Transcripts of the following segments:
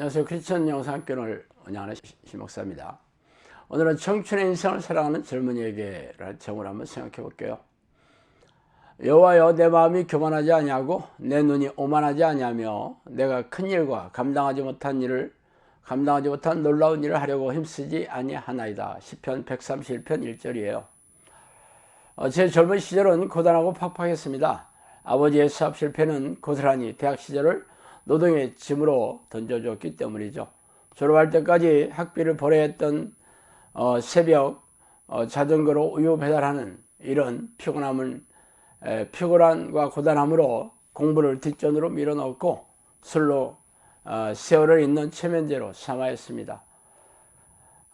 안녕하세요. 크리스천 영상학교를 운영하는 심목사입니다. 오늘은 청춘의 인생을 살아가는 젊은이에게라는 제목을 한번 생각해 볼게요. 여호와여 내 마음이 교만하지 아니하고 내 눈이 오만하지 아니하며 내가 큰 일과 감당하지 못한 일을 감당하지 못한 놀라운 일을 하려고 힘쓰지 아니하나이다. 시편 131편 1절이에요. 어, 제 젊은 시절은 고단하고 팍팍했습니다. 아버지의 사업 실패는 고스란히 대학 시절을 노동의 짐으로 던져줬기 때문이죠. 졸업할 때까지 학비를 벌어했던 어, 새벽 어, 자전거로 우유 배달하는 이런 피곤함을 에, 피곤함과 고단함으로 공부를 뒷전으로 밀어넣고 술로 어, 세월을 잇는 체면제로 삼아했습니다.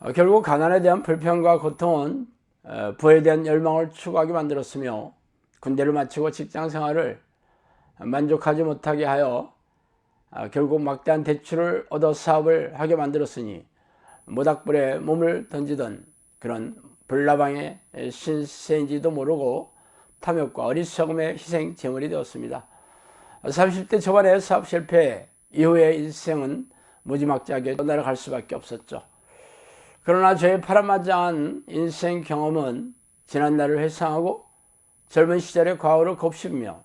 어, 결국 가난에 대한 불평과 고통은 어, 부에 대한 열망을 추구하게 만들었으며 군대를 마치고 직장 생활을 만족하지 못하게 하여 아, 결국 막대한 대출을 얻어 사업을 하게 만들었으니 모닥불에 몸을 던지던 그런 불나방의 신세인지도 모르고 탐욕과 어리석음의 희생 제물이 되었습니다. 30대 초반에 사업 실패 이후의 인생은 무지막지하게 떠나갈 수밖에 없었죠. 그러나 저의 파란만장한 인생 경험은 지난날을 회상하고 젊은 시절의 과거를 곱씹으며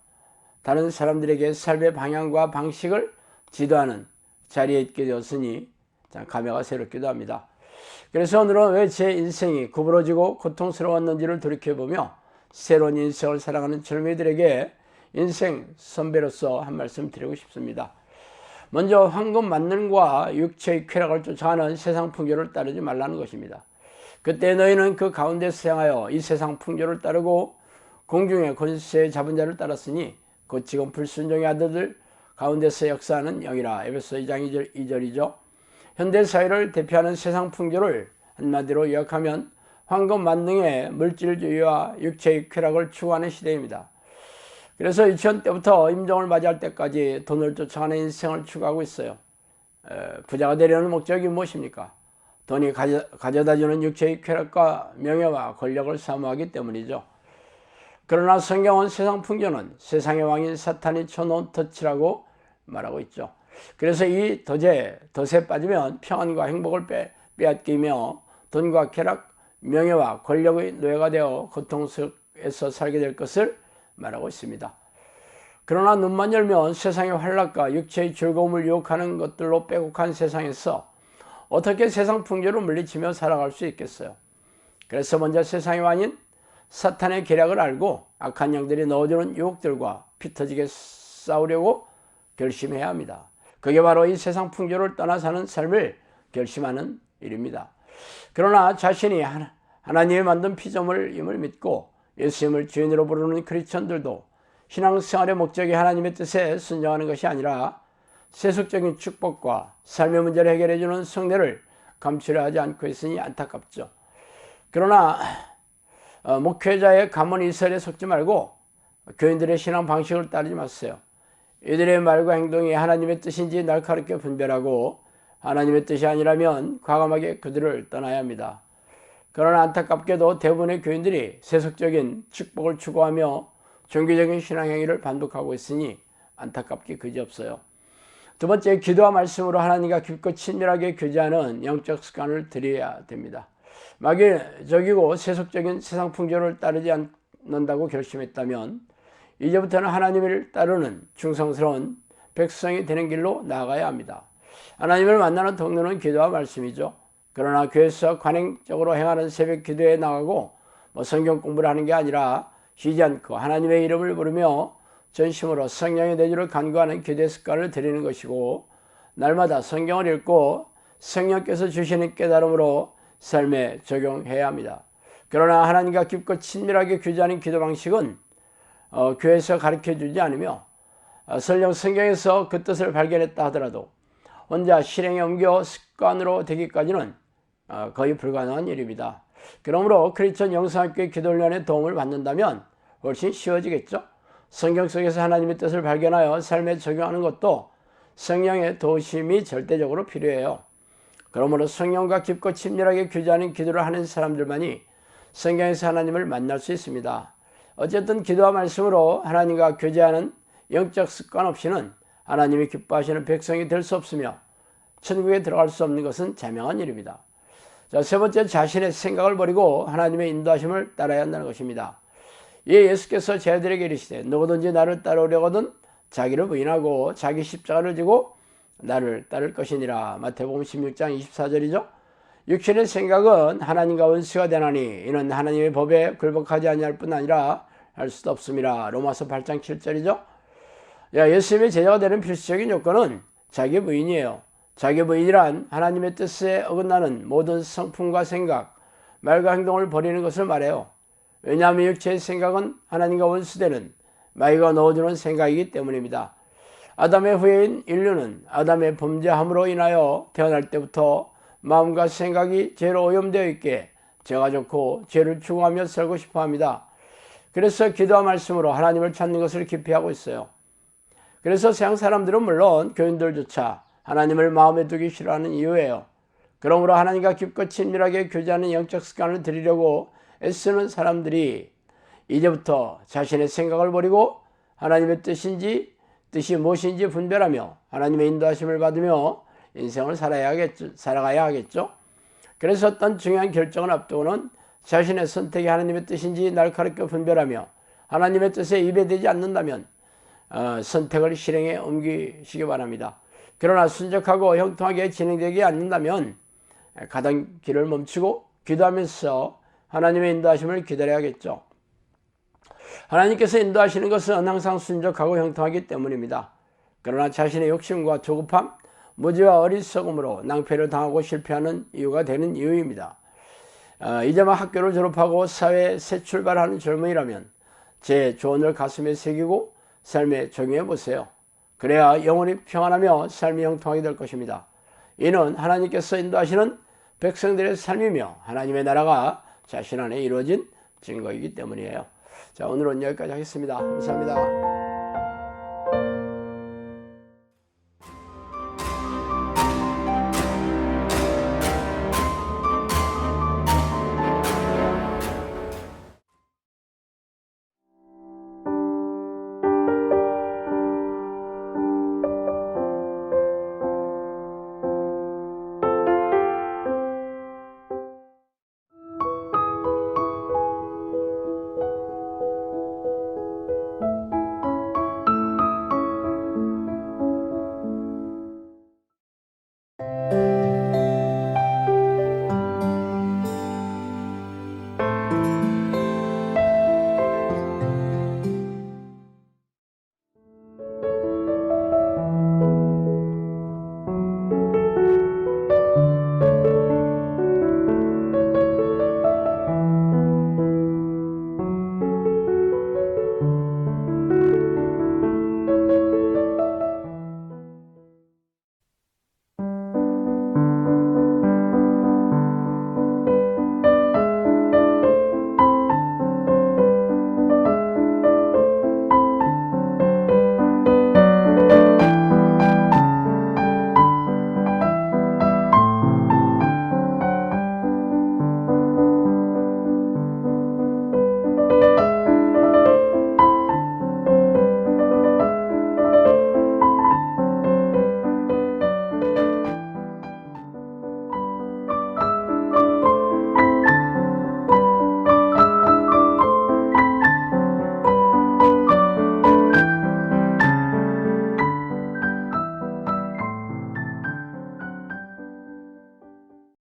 다른 사람들에게 삶의 방향과 방식을 지도하는 자리에 있게 되었으니 감회가 새롭기도 합니다. 그래서 오늘은 왜 제 인생이 구부러지고 고통스러웠는지를 돌이켜보며 새로운 인생을 살아가는 젊은이들에게 인생 선배로서 한 말씀 드리고 싶습니다. 먼저 황금 만능과 육체의 쾌락을 쫓아가는 세상 풍조를 따르지 말라는 것입니다. 그때 너희는 그 가운데서 행하여 이 세상 풍조를 따르고 공중의 권세 잡은 자를 따랐으니 곧 지금 불순종의 아들들 가운데서 역사하는 영이라 에베소 2장 2절, 2절이죠. 현대 사회를 대표하는 세상 풍조를 한마디로 요약하면 황금 만능의 물질주의와 육체의 쾌락을 추구하는 시대입니다. 그래서 유치원 때부터 임종을 맞이할 때까지 돈을 쫓아가는 인생을 추구하고 있어요. 부자가 되려는 목적이 무엇입니까? 돈이 가져, 가져 다주는 육체의 쾌락과 명예와 권력을 사모하기 때문이죠. 그러나 성경은 세상 풍조는 세상의 왕인 사탄이 쳐놓은 덫이라고 말하고 있죠. 그래서 이 덫에 덫에 빠지면 평안과 행복을 빼, 빼앗기며 돈과 쾌락, 명예와 권력의 노예가 되어 고통 속에서 살게 될 것을 말하고 있습니다. 그러나 눈만 열면 세상의 환락과 육체의 즐거움을 유혹하는 것들로 빼곡한 세상에서 어떻게 세상 풍조를 물리치며 살아갈 수 있겠어요? 그래서 먼저 세상의 왕인 사탄의 계략을 알고 악한 영들이 넣어주는 유혹들과 피터지게 싸우려고 결심해야 합니다. 그게 바로 이 세상 풍조를 떠나 사는 삶을 결심하는 일입니다. 그러나 자신이 하나님이 만든 피조물임을 믿고 예수님을 주인으로 부르는 크리스천들도 신앙생활의 목적이 하나님의 뜻에 순종하는 것이 아니라 세속적인 축복과 삶의 문제를 해결해 주는 성례를 감추려 하지 않고 있으니 안타깝죠. 그러나 어, 목회자의 가문 이설에 속지 말고 교인들의 신앙 방식을 따르지 마세요. 이들의 말과 행동이 하나님의 뜻인지 날카롭게 분별하고 하나님의 뜻이 아니라면 과감하게 그들을 떠나야 합니다. 그러나 안타깝게도 대부분의 교인들이 세속적인 축복을 추구하며 종교적인 신앙행위를 반복하고 있으니 안타깝게 그지없어요. 두 번째, 기도와 말씀으로 하나님과 깊고 친밀하게 교제하는 영적 습관을 들여야 됩니다. 마귀적이고 세속적인 세상 풍조를 따르지 않는다고 결심했다면 이제부터는 하나님을 따르는 충성스러운 백성이 되는 길로 나아가야 합니다. 하나님을 만나는 통로는 기도와 말씀이죠. 그러나 교회에서 관행적으로 행하는 새벽 기도에 나가고 뭐 성경 공부를 하는 게 아니라 쉬지 않고 하나님의 이름을 부르며 전심으로 성령의 내주를 간구하는 기대 습관을 들이는 것이고 날마다 성경을 읽고 성령께서 주시는 깨달음으로 삶에 적용해야 합니다. 그러나 하나님과 깊고 친밀하게 교제하는 기도 방식은 어, 교회에서 가르쳐 주지 않으며 어, 설령 성경에서 그 뜻을 발견했다 하더라도 혼자 실행에 옮겨 습관으로 되기까지는 어, 거의 불가능한 일입니다. 그러므로 크리스천 영성학교의 기도훈련의 도움을 받는다면 훨씬 쉬워지겠죠. 성경 속에서 하나님의 뜻을 발견하여 삶에 적용하는 것도 성령의 도심이 절대적으로 필요해요. 그러므로 성령과 깊고 친밀하게 교제하는 기도를 하는 사람들만이 성경에서 하나님을 만날 수 있습니다. 어쨌든 기도와 말씀으로 하나님과 교제하는 영적 습관 없이는 하나님이 기뻐하시는 백성이 될 수 없으며 천국에 들어갈 수 없는 것은 자명한 일입니다. 자, 세 번째 자신의 생각을 버리고 하나님의 인도하심을 따라야 한다는 것입니다. 예, 예수께서 제자들에게 이르시되 누구든지 나를 따르려거든 자기를 부인하고 자기 십자가를 지고 나를 따를 것이니라. 마태복음 16장 24절이죠. 육신의 생각은 하나님과 원수가 되나니 이는 하나님의 법에 굴복하지 아니할 뿐 아니라 할 수도 없습니다. 로마서 8장 7절이죠. 야, 예수님의 제자가 되는 필수적인 요건은 자기 부인이에요. 자기 부인이란 하나님의 뜻에 어긋나는 모든 성품과 생각, 말과 행동을 버리는 것을 말해요. 왜냐하면 육체의 생각은 하나님과 원수되는 마귀가 넣어주는 생각이기 때문입니다. 아담의 후예인 인류는 아담의 범죄함으로 인하여 태어날 때부터 마음과 생각이 죄로 오염되어 있게 죄가 좋고 죄를 추구하며 살고 싶어 합니다. 그래서 기도와 말씀으로 하나님을 찾는 것을 기피하고 있어요. 그래서 세상 사람들은 물론 교인들조차 하나님을 마음에 두기 싫어하는 이유예요. 그러므로 하나님과 깊고 친밀하게 교제하는 영적 습관을 들이려고 애쓰는 사람들이 이제부터 자신의 생각을 버리고 하나님의 뜻인지 뜻이 무엇인지 분별하며 하나님의 인도하심을 받으며 인생을 살아야겠죠, 살아가야 하겠죠. 그래서 어떤 중요한 결정을 앞두고는 자신의 선택이 하나님의 뜻인지 날카롭게 분별하며 하나님의 뜻에 입에 대지 않는다면 어, 선택을 실행에 옮기시기 바랍니다. 그러나 순적하고 형통하게 진행되지 않는다면 가던 길을 멈추고 기도하면서 하나님의 인도하심을 기다려야겠죠. 하나님께서 인도하시는 것은 항상 순적하고 형통하기 때문입니다. 그러나 자신의 욕심과 조급함, 무지와 어리석음으로 낭패를 당하고 실패하는 이유가 되는 이유입니다. 어, 이제만 학교를 졸업하고 사회에 새 출발하는 젊은이라면 제 조언을 가슴에 새기고 삶에 적용해 보세요. 그래야 영혼이 평안하며 삶이 형통하게 될 것입니다. 이는 하나님께서 인도하시는 백성들의 삶이며 하나님의 나라가 자신 안에 이루어진 증거이기 때문이에요. 자, 오늘은 여기까지 하겠습니다. 감사합니다.